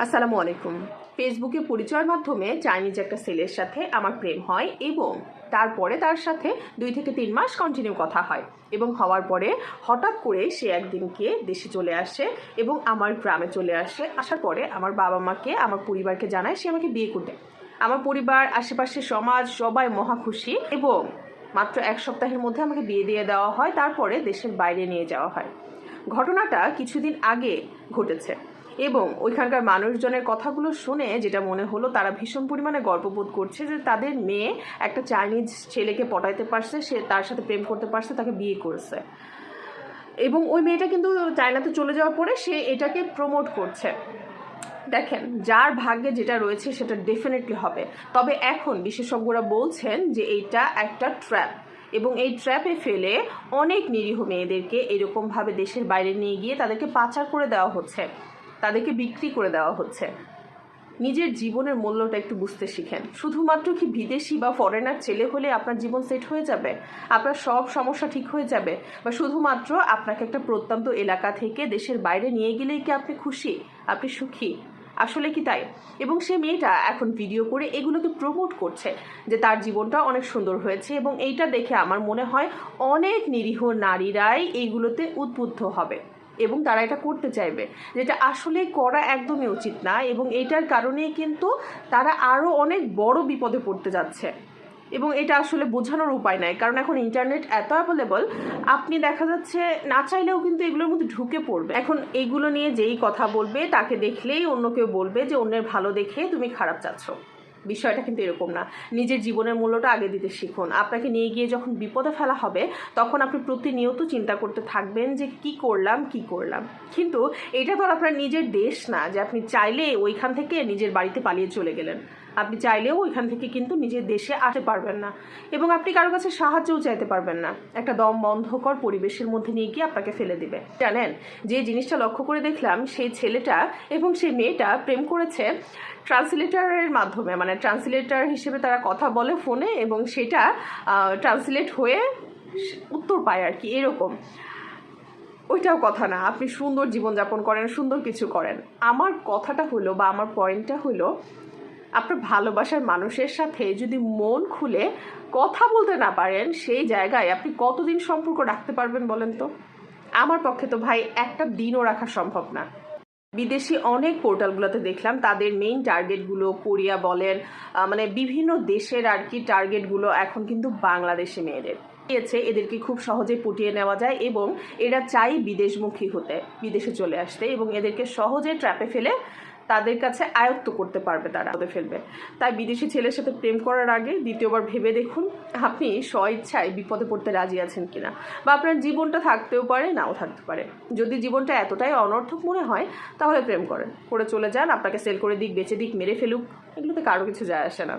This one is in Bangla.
আসসালামু আলাইকুম। ফেসবুকে পরিচয়ের মাধ্যমে চাইনিজ একটা ছেলের সাথে আমার প্রেম হয় এবং তারপরে তার সাথে দুই থেকে তিন মাস কন্টিনিউ কথা হয় এবং হওয়ার পরে হঠাৎ করে সে একদিনকে দেশে চলে আসে এবং আমার গ্রামে চলে আসে। আসার পরে আমার বাবা মাকে, আমার পরিবারকে জানায় সে আমাকে বিয়ে করবে আমার পরিবার আশেপাশের সমাজ সবাই মহা খুশি এবং মাত্র এক সপ্তাহের মধ্যে আমাকে বিয়ে দিয়ে দেওয়া হয়। তারপরে দেশের বাইরে নিয়ে যাওয়া হয়। ঘটনাটা কিছুদিন আগে ঘটেছে। এবং ওইখানকার মানুষজনের কথাগুলো শুনে যেটা মনে হলো, তারা ভীষণ পরিমাণে গর্ববোধ করছে যে তাদের মেয়ে একটা চাইনিজ ছেলেকে পটাইতে পারছে, সে তার সাথে প্রেম করতে পারছে, তাকে বিয়ে করেছে। এবং ওই মেয়েটা কিন্তু চায়নাতে চলে যাওয়ার পরে সে এটাকে প্রমোট করছে। দেখেন, যার ভাগ্যে যেটা রয়েছে সেটা ডেফিনেটলি হবে। তবে এখন বিশেষজ্ঞরা বলছেন যে এইটা একটা ট্র্যাপ এবং এই ট্র্যাপে ফেলে অনেক নিরীহ মেয়েদেরকে এরকমভাবে দেশের বাইরে নিয়ে গিয়ে তাদেরকে পাচার করে দেওয়া হচ্ছে। তাদেরকে বিক্রি করে দেওয়া হচ্ছে। নিজের জীবনের মূল্যটা একটু বুঝতে শিখেন। শুধুমাত্র কি বিদেশি বা ফরেনার ছেলে হলে আপনার জীবন সেট হয়ে যাবে? আপনার সব সমস্যা ঠিক হয়ে যাবে? বা শুধুমাত্র আপনাকে একটা প্রত্যন্ত এলাকা থেকে দেশের বাইরে নিয়ে গেলেই কি আপনি খুশি? আপনি সুখী? আসলে কি তাই? এবং সে মেয়েটা এখন ভিডিও করে এগুলোকে প্রমোট করছে যে তার জীবনটা অনেক সুন্দর হয়েছে এবং এইটা দেখে আমার মনে হয় অনেক নিরীহ নারীরাই এইগুলোতে উদ্বুদ্ধ হবে। এবং তারা এটা করতে চাইবে। যেটা আসলে করা একদমই উচিত না এবং এটার কারণেই কিন্তু তারা আরও অনেক বড় বিপদে পড়তে যাচ্ছে। এবং এটা আসলে বোঝানোর উপায় নাই। কারণ এখন ইন্টারনেট এত অ্যাভেলেবল আপনি দেখা যাচ্ছে না চাইলেও কিন্তু এগুলোর মধ্যে ঢুকে পড়বে। এখন এইগুলো নিয়ে যেই কথা বলবে, তাকে দেখলেই অন্য কেউ বলবে যে, অন্যের ভালো দেখে তুমি খারাপ চাচ্ছ। বিষয়টা কিন্তু এরকম না। নিজের জীবনের মূল্যটা আগে দিতে শিখুন। আপনাকে নিয়ে গিয়ে যখন বিপদে ফেলা হবে, তখন আপনি প্রতিনিয়ত চিন্তা করতে থাকবেন যে কি করলাম কি করলাম। কিন্তু এটা তো আপনার নিজের দেশ না যে আপনি চাইলে ওইখান থেকে নিজের বাড়িতে পালিয়ে চলে গেলেন। আপনি চাইলেও ওইখান থেকে কিন্তু নিজের দেশে আসতে পারবেন না। এবং আপনি কারও কাছে সাহায্যও চাইতে পারবেন না। একটা দম বন্ধকর পরিবেশের মধ্যে নিয়ে গিয়ে আপনাকে ফেলে দিবে। জানেন, যে জিনিসটা লক্ষ্য করে দেখলাম, সেই ছেলেটা এবং সেই মেয়েটা প্রেম করেছে ট্রান্সলেটারের মাধ্যমে। মানে ট্রান্সলেটার হিসেবে তারা কথা বলে ফোনে এবং সেটা ট্রান্সলেট হয়ে উত্তর পায় আর কি, এরকম। ওইটাও কথা না। আপনি সুন্দর জীবনযাপন করেন, সুন্দর কিছু করেন। আমার কথাটা হলো বা আমার পয়েন্টটা হলো আপনার ভালোবাসার মানুষের সাথে যদি মন খুলে কথা বলতে না পারেন, সেই জায়গায় আপনি কতদিন সম্পর্ক রাখতে পারবেন বলেন তো? আমার পক্ষে তো ভাই একটা দিনও রাখা সম্ভব না। বিদেশি অনেক পোর্টালগুলোতে দেখলাম, তাদের মেইন টার্গেটগুলো কোরিয়া বলেন মানে বিভিন্ন দেশের আর কি টার্গেটগুলো এখন কিন্তু বাংলাদেশি মেয়েদের। দিয়েছে, এদেরকে খুব সহজে পুটিয়ে নেওয়া যায় এবং এরা চাই বিদেশমুখী হতে, বিদেশে চলে আসতে এবং এদেরকে সহজে ট্র্যাপে ফেলে তাদের কাছে আয়ত্ত করতে পারবে তারা ফেলবে। তাই বিদেশি ছেলের সাথে প্রেম করার আগে দ্বিতীয়বার ভেবে দেখুন, আপনি স্বইচ্ছায় বিপদে পড়তে রাজি আছেন কিনা বা আপনার জীবনটা থাকতেও পারে, নাও থাকতে পারে। যদি জীবনটা এতটাই অনর্থক মনে হয়, তাহলে প্রেম করেন। করে চলে যান, আপনাকে সেল করে দিক, বেঁচে দিক, মেরে ফেলুক, এগুলোতে কারও কিছু যায় আসে না।